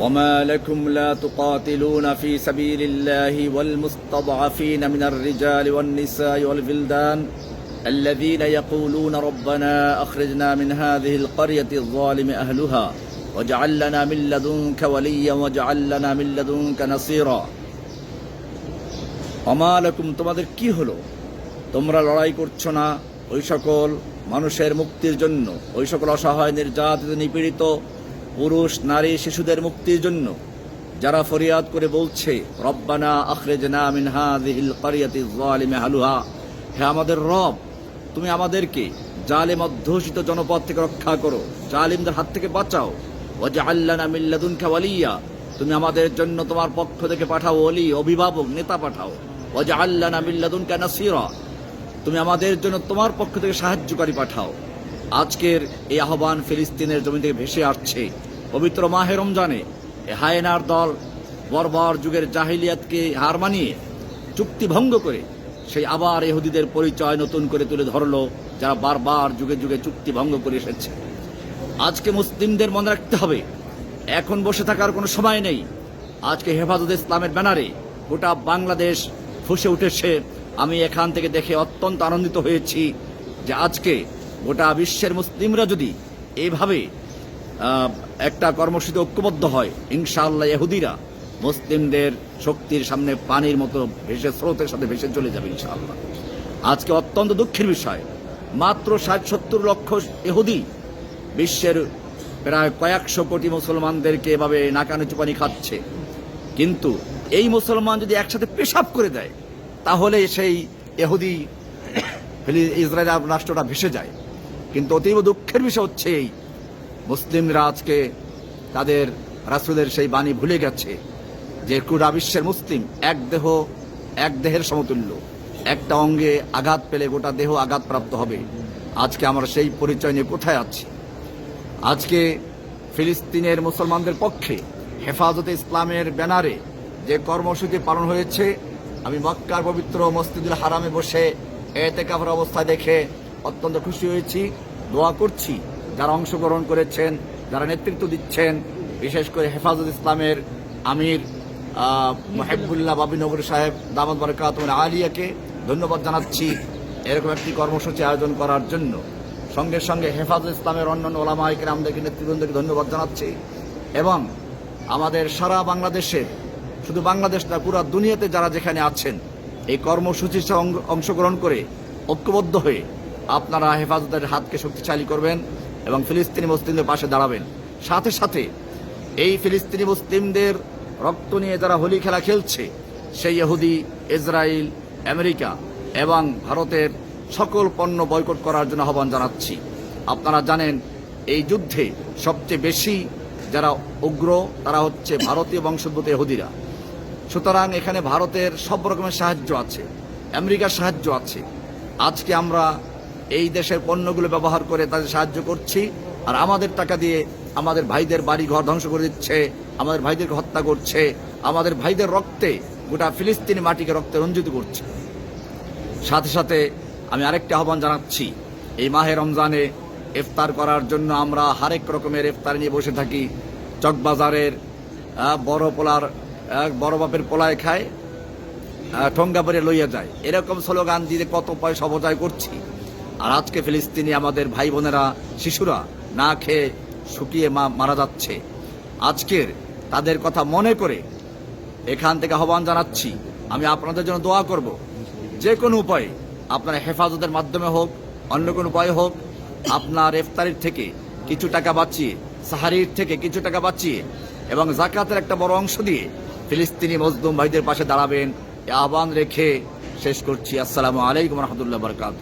وما لكم لا تقاتلون في سبيل الله والمستضعفين من الرجال والنساء والبلدان الذين يقولون ربنا اخرجنا من هذه القريه الظالم اهلها واجعل لنا من لدنك وليا واجعل لنا من لدنك نصيرا অমালকুম তোমাদের কি হলো তোমরা লড়াই করছো না ওই সকল মানুষের মুক্তির জন্য ওই সকল অসহায় নির্যাতিত নিপীড়িত পুরুষ, নারী, শিশুদের মুক্তির জন্য। যারা ফরিয়াদ করে বলছে, রব্বানা আখরেজনা মিন হাযিহিল ক্বরিয়াতি যালিমি আহলুহা হে আমাদের রব, তুমি আমাদেরকে জালেম অধ্যুষিত জনপদ থেকে রক্ষা করো, জালিমদের হাত থেকে বাঁচাও। ওয়াজআল লানা মিন লাদুনকা ওয়ালিয়া। তুমি আমাদের জন্য তোমার পক্ষ থেকে পাঠাও অলি অভিভাবক, নেতা পাঠাও। ওয়াজআল লানা মিন লাদুনকা নাসীরা। তুমি আমাদের জন্য তোমার পক্ষ থেকে সাহায্যকারী পাঠাও। আজকের এই আহ্বান ফিলিস্তিনের জমি থেকে ভেসে আসছে। পবিত্র মাহে রমজানে হায়নার দল বর্বর যুগের জাহিলিয়াতকে হার মানিয়ে চুক্তি ভঙ্গ করে সেই আবার এহুদিদের পরিচয় নতুন করে তুলে ধরলো, যারা বারবার যুগে যুগে চুক্তি ভঙ্গ করে এসেছে। আজকে মুসলিমদের মনে রাখতে হবে, এখন বসে থাকার কোনো সময় নেই। আজকে হেফাজত ইসলামের ব্যানারে গোটা বাংলাদেশ ফুসে উঠেছে। আমি এখান থেকে দেখে অত্যন্ত আনন্দিত হয়েছি যে আজকে গোটা বিশ্বের মুসলিমরা যদি এভাবে একটা কর্মসূচি ঐক্যবদ্ধ হয়, ইনশাআল্লাহ ইহুদিরা মুসলিমদের শক্তির সামনে পানির মতো ভেসে, স্রোতের সাথে ভেসে চলে যাবে ইনশাআল্লাহ। আজকে অত্যন্ত দুঃখের বিষয়, মাত্র ষাট সত্তর লক্ষ এহুদি বিশ্বের প্রায় কয়েকশো কোটি মুসলমানদেরকে এভাবে নাকানো চুপানি খাচ্ছে। কিন্তু এই মুসলমান যদি একসাথে পেশাব করে দেয়, তাহলে সেই এহুদি ইসরায়েল রাষ্ট্রটা ভেসে যায়। কিন্তু অতীব দুঃখের বিষয় হচ্ছে এই। মুসলিমরা আজকে তাদের রাসুলের সেই বাণী ভুলে গেছে যে পুরা বিশ্বের মুসলিম এক দেহ, এক দেহের সমতুল্য। একটা অঙ্গে আঘাত পেলে গোটা দেহ আঘাতপ্রাপ্ত হবে। আজকে আমরা সেই পরিচয় নিয়ে কোথায় আছি? আজকে ফিলিস্তিনের মুসলমানদের পক্ষে হেফাজতে ইসলামের ব্যানারে যে কর্মসূচি পালন হয়েছে, আমি মক্কার পবিত্র মসজিদুল হারামে বসে এতে কাপড় অবস্থায় দেখে অত্যন্ত খুশি হয়েছি। দোয়া করছি যারা অংশগ্রহণ করেছেন, যারা নেতৃত্ব দিচ্ছেন, বিশেষ করে হেফাজত ইসলামের আমির মহেবুল্লাহ বাবিনগর সাহেব দামদ বরকাত আলিয়াকে ধন্যবাদ জানাচ্ছি এরকম একটি কর্মসূচি আয়োজন করার জন্য। সঙ্গে সঙ্গে হেফাজত ইসলামের অন্যান্য ওলামাইকে আমাদেরকে নেতৃবৃন্দকে ধন্যবাদ জানাচ্ছি এবং আমাদের সারা বাংলাদেশের শুধু বাংলাদেশ না, পুরা দুনিয়াতে যারা যেখানে আছেন, এই কর্মসূচির অংশগ্রহণ করে ঐক্যবদ্ধ হয়ে আপনারা হেফাজতের হাতকে শক্তিশালী করবেন এবং ফিলিস্তিনি মুসলিমদের পাশে দাঁড়াবেন। সাথে সাথে এই ফিলিস্তিনি মুসলিমদের রক্ত নিয়ে যারা হোলি খেলা খেলছে, সেই ইহুদি, ইসরায়েল, আমেরিকা এবং ভারতের সকল পণ্য বয়কট করার জন্য আহ্বান জানাচ্ছি। আপনারা জানেন, এই যুদ্ধে সবচেয়ে বেশি যারা উগ্র, তারা হচ্ছে ভারতীয় বংশোদ্ভূত এহুদিরা সুতরাং এখানে ভারতের সব রকমের সাহায্য আছে, আমেরিকার সাহায্য আছে। আজকে আমরা এই দেশের পণ্যগুলো ব্যবহার করে তাদের সাহায্য করছি। আর আমাদের টাকা দিয়ে আমাদের ভাইদের বাড়ি ঘর ধ্বংস করে দিচ্ছে, আমাদের ভাইদেরকে হত্যা করছে, আমাদের ভাইদের রক্তে গোটা ফিলিস্তিনি মাটিকে রক্তে রঞ্জিত করছে। সাথে সাথে আমি আরেকটি আহ্বান জানাচ্ছি, এই মাহে রমজানে ইফতার করার জন্য আমরা হরেক রকমের ইফতার নিয়ে বসে থাকি। চকবাজারের বড় পোলার বড় বাপের পোলায় খায় ঠোঙ্গা পরে লইয়া যায়। এরকম স্লোগান দিয়ে কত পয়সা অপচয় করছি। আর আজকে ফিলিস্তিনি আমাদের ভাই বোনেরা, শিশুরা না খেয়ে শুকিয়ে মা- মারা যাচ্ছে। আজকের তাদের কথা মনে করে এখান থেকে আহ্বান জানাচ্ছি, আমি আপনাদের জন্য দোয়া করব। যে কোনো উপায়ে আপনার হেফাজতের মাধ্যমে হোক, অন্য কোনো উপায়ে হোক, আপনার ইফতারির থেকে কিছু টাকা বাঁচিয়ে, সাহারির থেকে কিছু টাকা বাঁচিয়ে এবং জাকাতের একটা বড় অংশ দিয়ে ফিলিস্তিনি মজদুম ভাইদের পাশে দাঁড়াবেন, এ আহ্বান রেখে শেষ করছি। আসসালামু আলাইকুম রহমতুল্লাহ বরকাত